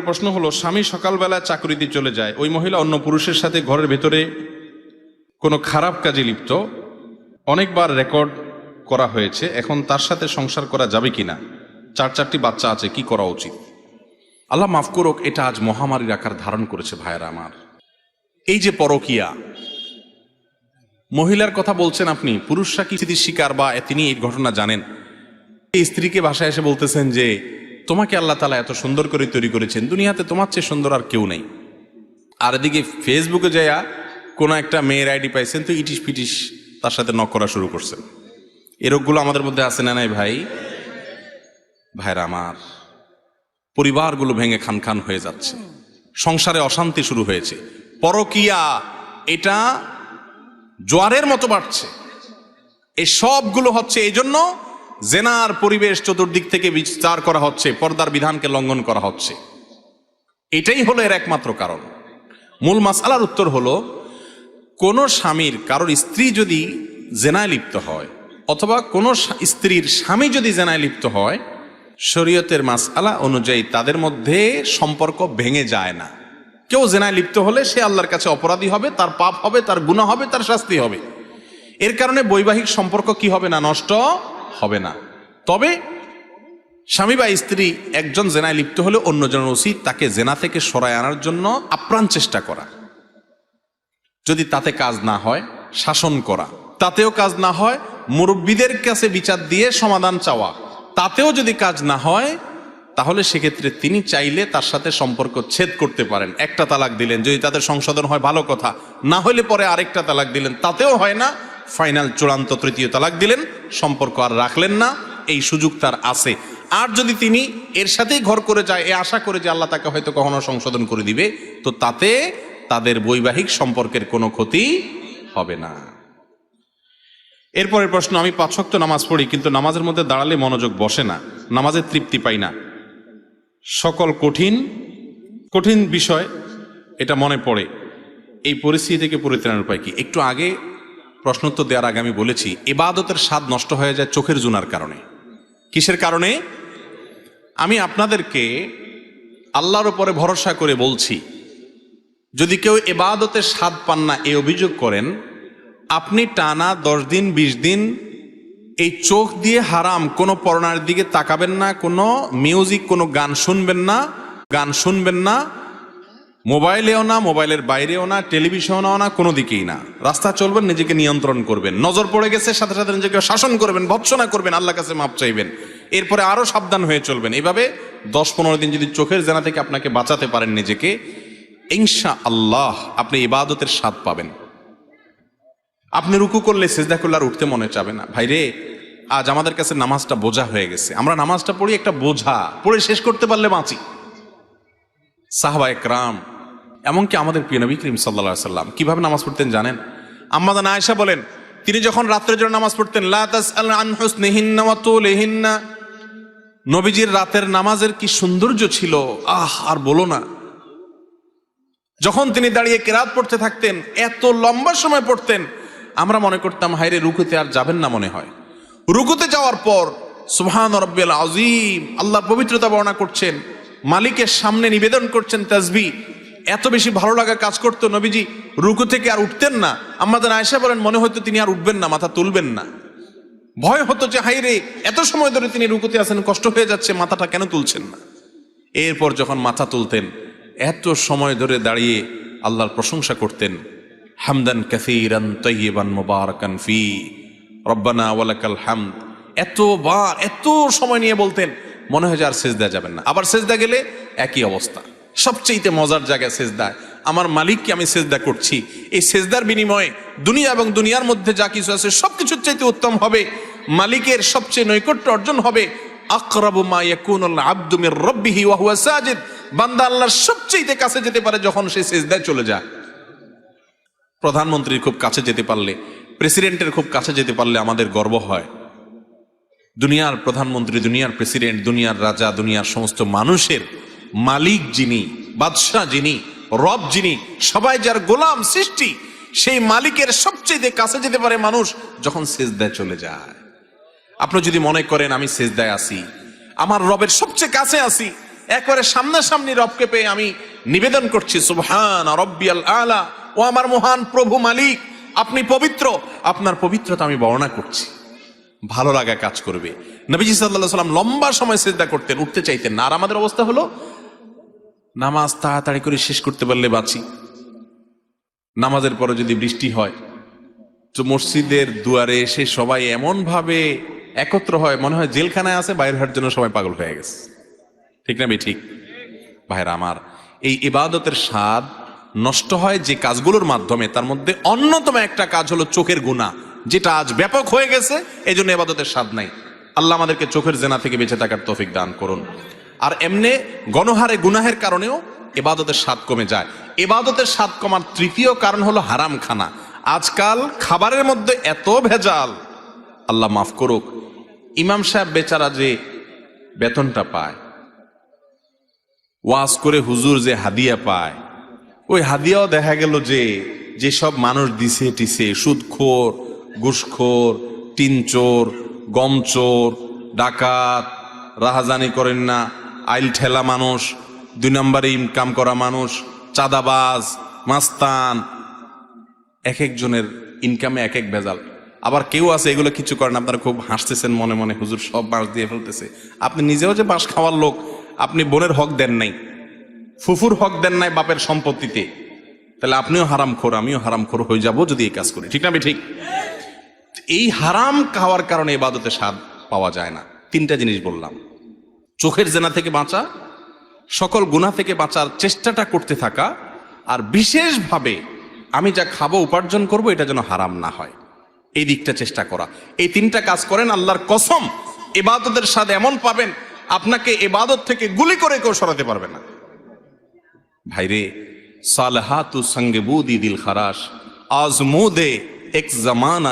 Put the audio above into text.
প্রশ্ন হলো, স্বামী সকালবেলা চাকরিতে চলে যায়, ওই মহিলা অন্য পুরুষের সাথে ঘরের ভেতরে কোনো খারাপ কাজে লিপ্ত? অনেকবার রেকর্ড করা হয়েছে, এখন তার সাথে সংসার করা যাবে কিনা? চার চারটি বাচ্চা আছে, কি করা উচিত? আল্লাহ মাফ করুক, এটা আজ মহামারীর আকার ধারণ করেছে ভাইয়েরা আমার। এই যে পরকিয়া, মহিলার কথা বলছেন আপনি, পুরুষরা কি স্মৃতির শিকার বা তিনি এই ঘটনা জানেন? এই স্ত্রীকে বাসায় এসে বলতেছেন যে তোমাকে আল্লাহ তালা এত সুন্দর করে তৈরি করেছেন, দুনিয়াতে তোমার চেয়ে সুন্দর আর কেউ নেই। আর এদিকে ফেসবুকে যাইয়া কোনো একটা মেয়ের আইডি পাইছেন, তো ইটিস পিটিস তার সাথে নক করা শুরু করছেন। এরকগুলো আমাদের মধ্যে আছে না নাই ভাই? ভাইরা আমার, পরিবারগুলো ভেঙে খান খান হয়ে যাচ্ছে। সংসারে অশান্তি শুরু হয়েছে। পরকিয়া, এটা জোয়ারের মতো বাড়ছে। এই সবগুলো হচ্ছে এই জন্য জেনার পরিবেশ চতুর্দিক থেকে বিস্তার করা হচ্ছে, পর্দার বিধানকে লঙ্ঘন করা হচ্ছে। এটাই হলো এর একমাত্র কারণ। মূল মাসালার উত্তর হলো, কোন স্বামীর, কারোর স্ত্রী যদি জেনায় লিপ্ত হয়, অথবা কোন স্ত্রীর স্বামী যদি জেনায় লিপ্ত হয়, শরীয়তের মাসআলা অনুযায়ী তাদের মধ্যে সম্পর্ক ভেঙে যায় না। কেউ জেনায় লিপ্ত হলে সে আল্লাহর কাছে অপরাধী হবে, তার পাপ হবে, তার গুণা হবে, তার শাস্তি হবে। এর কারণে বৈবাহিক সম্পর্ক কি হবে না নষ্ট? হবে না। তবে স্বামী বা স্ত্রী একজন জেনায় লিপ্ত হলে অন্যজনের উচিত তাকে জেনা থেকে সরায় আনার জন্য আপ্রাণ চেষ্টা করা। যদি তাতে কাজ না হয়, শাসন করা। তাতেও কাজ না হয়, মুরব্বীদের কাছে বিচার দিয়ে সমাধান চাওয়া। তাতেও যদি কাজ না হয়, তাহলে সেক্ষেত্রে তিনি চাইলে তার সাথে সম্পর্ক ছেদ করতে পারেন। একটা তালাক দিলেন, যদি তাদের সংশোধন হয়, ভালো কথা। না হলে পরে আরেকটা তালাক দিলেন, তাতেও হয় না ফাইনাল চূড়ান্ত তৃতীয় তালাক দিলেন, সম্পর্ক আর রাখলেন না, এই সুযোগ তার আছে। আর যদি তিনি এর সাথেই ঘর করে যায়, এ আশা করে যে আল্লাহ তাকে হয়তো কখনো সংশোধন করে দিবে, তো তাতে তাদের বৈবাহিক সম্পর্কের কোনো ক্ষতি হবে না। এরপরের প্রশ্ন, আমি পাঁচশক্ত নামাজ পড়ি, কিন্তু নামাজের মধ্যে দাঁড়ালে মনোযোগ বসে না নামাজের তৃপ্তি পাই না। সকল কঠিন কঠিন বিষয় এটা মনে পড়ে। এই পরিস্থিতি থেকে পরিত্রাণের উপায় কি? একটু আগে প্রশ্নোত্তর দেওয়ার আগে আমি বলেছি এবাদতের স্বাদ নষ্ট হয়ে যায় চোখের জুনার কারণে। কিসের কারণে? আমি আপনাদেরকে আল্লাহর উপরে ভরসা করে বলছি, যদি কেউ এবাদতের স্বাদ পান না, এই অভিযোগ করেন, আপনি টানা দশ দিন, বিশ দিন এই চোখ দিয়ে হারাম, কোনো পড়নার দিকে তাকাবেন না, কোনো মিউজিক, কোনো গান শুনবেন না, গান শুনবেন না মোবাইলেও না, মোবাইলের বাইরেও না, টেলিভিশনেও না, কোনো দিকেই না। রাস্তা চলবেন, নিজেকে নিয়ন্ত্রণ করবেন। নজর পড়ে গেছে, সাথে সাথে নিজেকে শাসন করবেন, ভৎসনা করবেন আল্লাহ কাছে মাপ চাইবেন। এরপরে আরও সাবধান হয়ে চলবেন। এভাবে দশ পনেরো দিন যদি চোখের জেনা থেকে আপনাকে বাঁচাতে পারেন নিজেকে ইনশা আল্লাহ আপনি ইবাদতের স্বাদ পাবেন। আপনি রুকু করলে সেজদা করলে আর উঠতে মনে চাবে না। ভাইরে, আজ আমাদের কাছে নামাজটা বোঝা হয়ে গেছে। আমরা নামাজটা পড়ি একটা বোঝা। পড়ে শেষ করতে পারলে বাঁচি। সাহবা একরাম এমনকি আমাদের প্রিয় নবী করিম সাল্লা সাল্লাম কীভাবে নামাজ পড়তেন জানেন? আম্মাদান আয়েশা বলেন, তিনি যখন রাত্রের জন্য নামাজ পড়তেন, লা তাসআল আন হুসনিহিন্না ওয়া তুলিহিন্না। নবীজির রাতের নামাজের কি সৌন্দর্য ছিল? আহ, আর বলো না। যখন তিনি দাঁড়িয়ে কেরাত পড়তে থাকতেন, এত লম্বা সময় পড়তেন, আমরা মনে করতাম হাইরে রুকুতে আর যাবেন না মনে হয়। রুকুতে যাওয়ার পর সুহান রব্বিল আজিম আল্লাহর পবিত্রতা বর্ণনা করছেন, মালিকের সামনে নিবেদন করছেন তাজবি এত বেশি ভালো লাগা কাজ করতো নবীজি, রুকু থেকে আর উঠতেন না। আমাদের আয়সা বলেন, মনে হয়তো তিনি আর উঠবেন না, মাথা তুলবেন না। ভয় হতো যে হাইরে এত সময় ধরে তিনি রুকুতে আছেন, কষ্ট হয়ে যাচ্ছে, মাথাটা কেন তুলছেন না? এরপর যখন মাথা তুলতেন, এত সময় ধরে দাঁড়িয়ে আল্লাহর প্রশংসা করতেন, হামদান কাসীরান তৈবান মুবারাকান ফি, রব্বানা ওয়ালাকাল হামদ। এতবার, এত সময় নিয়ে বলতেন, মনে হয় যে আর সেজদা যাবেন না। আবার সেজদা গেলে একই অবস্থা। সবচেয়ে মজার জায়গায় সেজদায় আমার মালিককে আমি সেজদা করছি। এই সেজদার বিনিময়ে দুনিয়া এবং দুনিয়ার মধ্যে যা কিছু আছে, সবকিছুর চাইতে উত্তম হবে। মালিকের সবচেয়ে নৈকট্য অর্জন হবে আকরাবু মা ইয়াকুনুল আবদু মির রাব্বিহি ওয়া হুয়া সাজিদ। বান্দা আল্লাহর সবচেয়ে কাছে যেতে পারে যখন সে সিজদায় চলে যায়। প্রধানমন্ত্রীর খুব কাছে যেতে পারলে, প্রেসিডেন্টের খুব কাছে যেতে পারলে আমাদের গর্ব হয়। দুনিয়ার প্রধানমন্ত্রী, দুনিয়ার প্রেসিডেন্ট, দুনিয়ার রাজা, দুনিয়ার সমস্ত মানুষের মালিক যিনি, বাদশাহ যিনি, রব যিনি, সবাই যার গোলাম সৃষ্টি, সেই মালিকের সবচেয়ে কাছে যেতে পারে মানুষ যখন সেজদায় চলে যায়। আপনি যদি মনে করেন, আমি সেজদায় আসি আমার রবের সবচেয়ে কাছে আসি একবারে সামনাসামনি রবকে পেয়ে আমি নিবেদন করছি, সুবহান রব্বিয়াল আলা, ও আমার মহান প্রভু মালিক, আপনি পবিত্র, আপনার পবিত্রতা আমি বর্ণনা করছি। ভালো লাগা কাজ করবে। নবীজি সাল্লাহ সাল্লাম লম্বা সময় সেজদা করতেন, উঠতে চাইতেন না। আর আমাদের অবস্থা হলো নামাজ তাড়াতাড়ি করে শেষ করতে পারলে বাঁচি। নামাজের পরে যদি বৃষ্টি হয়, তো মসজিদের দুয়ারে এসে সবাই এমন ভাবে একত্র হয়, মনে হয় জেলখানায় আছে, বাইরে হওয়ার জন্য সবাই পাগল হয়ে গেছে। ঠিক না ঠিক। ভাইরা আমার, এই ইবাদতের স্বাদ নষ্ট হয় যে কাজগুলোর মাধ্যমে, তার মধ্যে অন্যতম একটা কাজ হলো চোখের গুণা যেটা আজ ব্যাপক হয়ে গেছে এই জন্য এবাদতের স্বাদ নাই। আল্লাহ আমাদেরকে চোখের জেনা থেকে বেঁচে থাকার তৌফিক দান করুন। আর এমনি গণহারে গুনাহের কারণেও এবাদতের স্বাদ কমে যায়। এবাদতের স্বাদ কমার তৃতীয় কারণ হলো হারাম খানা আজকাল খাবারের মধ্যে এত ভেজাল। আল্লাহ মাফ করুক। ইমাম সাহেব বেচারা যে বেতনটা পায়, ওয়াজ করে হুজুর যে হাদিয়া পায়, ওই হাদিয়াও দেখা গেল যে যেসব মানুষ দিছে টিছে, সুদখোর, ঘুষখোর, টিনচোর, গমচোর, ডাকাত, রাহাজানি করেন না আইল ঠেলা মানুষ, দুই নম্বরে ইনকাম করা মানুষ, চাঁদাবাজ, মাস্তান, এক একজনের ইনকামে এক এক ভেজাল। আবার কেউ আছে, এগুলো কিছু করেন, আপনারা খুব হাসতেছেন মনে মনে, হুজুর সব বাঁশ দিয়ে ফেলতেছে। আপনি নিজেও যে বাঁশ খাওয়ার লোক, আপনি বোনের হক দেন নাই, ফুফুর হক দেন নাই বাপের সম্পত্তিতে। তাহলে আপনিও হারাম খোর, আমিও হারাম খোর হয়ে যাব যদি এই কাজ করি। ঠিক না ঠিক? এই হারাম খাওয়ার কারণে এবাদতে স্বাদ পাওয়া যায় না। তিনটা জিনিস বললাম। চোখের জেনা থেকে বাঁচা, সকল গুণা থেকে বাঁচার চেষ্টাটা করতে থাকা, আর বিশেষভাবে আমি যা খাব, উপার্জন করব, এটা যেন হারাম না হয়। এই দিকটা চেষ্টা করা। এই তিনটা কাজ করেন, আল্লাহর কসম, এবাদতের স্বাদ এমন পাবেন, আপনাকে এবাদত থেকে গুলি করে কেউ সরাতে পারবে না। ভাইরে, সালহাতু সঙ্গে বুদি দিল খারাস আজমুদে এক জমানা